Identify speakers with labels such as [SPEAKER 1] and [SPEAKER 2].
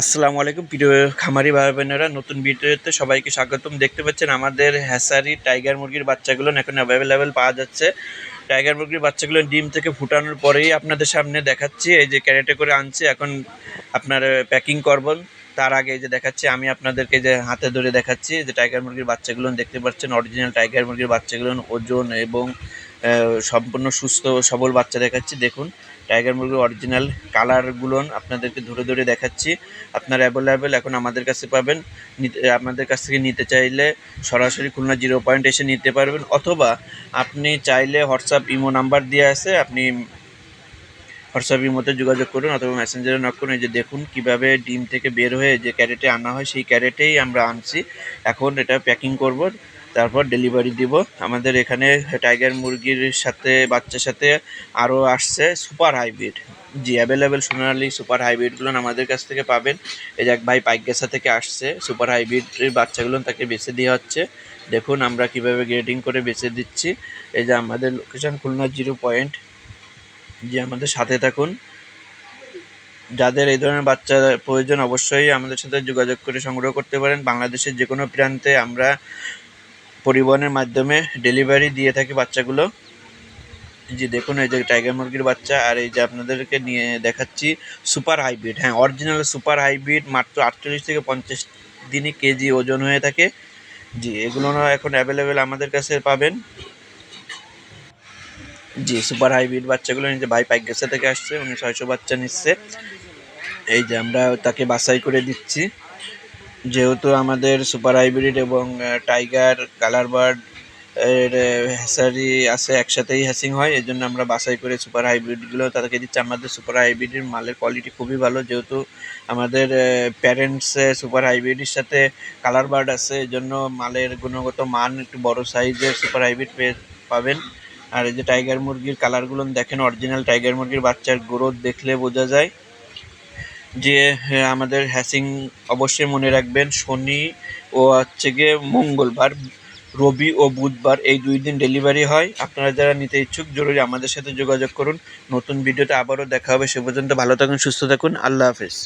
[SPEAKER 1] আসসালামু আলাইকুম। প্রিয় খামারি ভাই বোনেরা নতুন ভিডিওতে সবাইকে স্বাগতম। দেখতে পাচ্ছেন আমাদের হ্যাসারি টাইগার মুরগির বাচ্চাগুলো এখন অ্যাভেলেবেল পাওয়া যাচ্ছে। টাইগার মুরগির বাচ্চাগুলো ডিম থেকে ফুটানোর পরেই আপনাদের সামনে দেখাচ্ছি। এই যে ক্যারেটে করে আনছি, এখন আপনার প্যাকিং করবেন তার আগে যে দেখাচ্ছি, আমি আপনাদেরকে যে হাতে ধরে দেখাচ্ছি যে টাইগার মুরগির বাচ্চাগুলো। দেখতে পাচ্ছেন অরিজিনাল টাইগার মুরগির বাচ্চাগুলো, ওজন এবং সম্পূর্ণ সুস্থ সবল বাচ্চা দেখাচ্ছি। দেখুন টাইগার মুরগির অরিজিনাল কালারগুলো আপনাদেরকে ধরে ধরে দেখাচ্ছি। আপনারা অ্যাভেলেবেল এখন আমাদের কাছে পাবেন। আপনাদের কাছ থেকে নিতে চাইলে সরাসরি খুলনা জিরো পয়েন্ট এসে নিতে পারবেন। অথবা আপনি চাইলে হোয়াটসঅ্যাপ ইমো নাম্বার দিয়ে আছে, আপনি হোয়াটসঅ্যাপ ইমোতে যোগাযোগ করুন অথবা মেসেঞ্জারে নক করুন। এই যে দেখুন কীভাবে ডিম থেকে বের হয়ে যে ক্যারেটে আনা হয়, সেই ক্যারেটেই আমরা আনছি। এখন এটা প্যাকিং করব। তারপর ডেলিভারি দিব। আমাদের এখানে টাইগার মুরগির সাথে, বাচ্চার সাথে আরও আসছে সুপার হাইব্রিড জি অ্যাভেলেবেল সোনালি সুপার হাইব্রিডগুলো আমাদের কাছ থেকে পাবেন। এই যে এক ভাই পাইকগেসা থেকে আসছে সুপার হাইব্রিডের বাচ্চাগুলো তাকে বেছে দেওয়া হচ্ছে। দেখুন আমরা কীভাবে গ্রেডিং করে বেছে দিচ্ছি। এই যে আমাদের লোকেশন খুলনা জিরো পয়েন্ট জি, আমাদের সাথে থাকুন। যাদের এই ধরনের বাচ্চা প্রয়োজন অবশ্যই আমাদের সাথে যোগাযোগ করে সংগ্রহ করতে পারেন। বাংলাদেশের যে কোনো প্রান্তে আমরা পরিবহনের মাধ্যমে ডেলিভারি দিয়ে থাকি বাচ্চাগুলো। জি দেখুন, এই যে টাইগার মুরগির বাচ্চা আর এই যে আপনাদেরকে নিয়ে দেখাচ্ছি সুপার হাইব্রিড হ্যাঁ অরিজিনাল সুপার হাইব্রিড মাত্র আটচল্লিশ থেকে পঞ্চাশ দিনই কেজি ওজন হয়ে থাকে। জি, এগুলো এখন অ্যাভেলেবেল আমাদের কাছে পাবেন। জি সুপার হাইব্রিড বাচ্চাগুলো নিচে ভাই পাইকগেসা থেকে আসছে, উনি ছয়শো বাচ্চা নিচ্ছে। এই যে আমরা তাকে বাছাই করে দিচ্ছি। যেহেতু আমাদের সুপার হাইব্রিড এবং টাইগার কালার বার্ড এর হ্যাসারি আছে একসাথেই হ্যাসিং হয় এই জন্য আমরা বাছাই করে সুপার হাইব্রিডগুলো তাদেরকে দিচ্ছি। আমাদের সুপার হাইব্রিডের মালের কোয়ালিটি খুবই ভালো, যেহেতু আমাদের প্যারেন্টস সুপার হাইব্রিডের সাথে কালার বার্ড আছে এই জন্য মালের গুণগত মান একটু বড় সাইজের সুপার হাইব্রিড পেয়ে পাবেন। আর এই যে টাইগার মুরগির কালারগুলো দেখেন অরিজিনাল টাইগার মুরগির বাচ্চার গ্রোথ দেখলে বোঝা যায়। যে আমাদের হ্যাসিং অবশ্যই মনে রাখবেন, শনি ও হচ্ছে গিয়ে মঙ্গলবার, রবি ও বুধবার এই দুই দিন ডেলিভারি হয়। আপনারা যারা নিতে ইচ্ছুক, জরুরি আমাদের সাথে যোগাযোগ করুন। নতুন ভিডিওটা আবারও দেখা হবে, সে পর্যন্ত ভালো থাকুন, সুস্থ থাকুন। আল্লাহ হাফেজ।